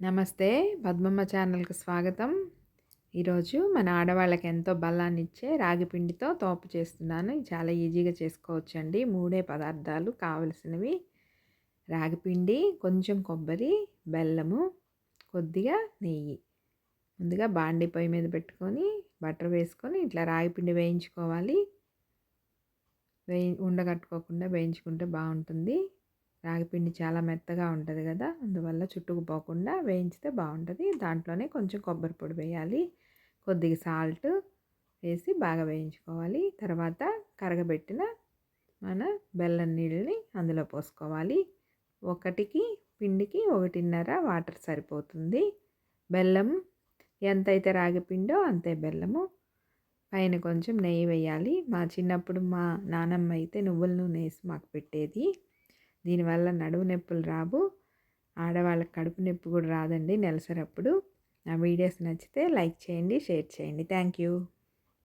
నమస్తే. పద్మమ్మ ఛానల్కి స్వాగతం. ఈరోజు మన ఆడవాళ్ళకి ఎంతో బలాన్ని ఇచ్చే రాగి పిండితో తోపు చేస్తున్నాను. చాలా ఈజీగా చేసుకోవచ్చండి. మూడే పదార్థాలు కావలసినవి. రాగిపిండి కొంచెం కొబ్బరి బెల్లము కొద్దిగా నెయ్యి. ముందుగా బాండి పొయ్యి మీద పెట్టుకొని బటర్ వేసుకొని ఇట్లా రాగిపిండి వేయించుకోవాలి. వేయి ఉండగట్టుకోకుండా వేయించుకుంటే బాగుంటుంది. రాగిపిండి చాలా మెత్తగా ఉంటుంది కదా అందువల్ల చుట్టుకుపోకుండా వేయించితే బాగుంటుంది. దాంట్లోనే కొంచెం కొబ్బరి పొడి వేయాలి కొద్దిగా సాల్ట్ వేసి బాగా వేయించుకోవాలి. తర్వాత కరగబెట్టిన మన బెల్లం నీళ్ళని అందులో పోసుకోవాలి. ఒకటికి పిండికి ఒకటిన్నర వాటర్ సరిపోతుంది. బెల్లం ఎంతైతే రాగిపిండో అంతే బెల్లము. పైన కొంచెం నెయ్యి వేయాలి. మా చిన్నప్పుడు మా నానమ్మ అయితే నువ్వుల నూనె వేసి మాకు పెట్టేది. దీనివల్ల నడుము నొప్పులు రావు. ఆడవాళ్ళకి కడుపు నొప్పి కూడా రాదండి నెలసరప్పుడు నా వీడియోస్ నచ్చితే లైక్ చేయండి షేర్ చేయండి. Thank you.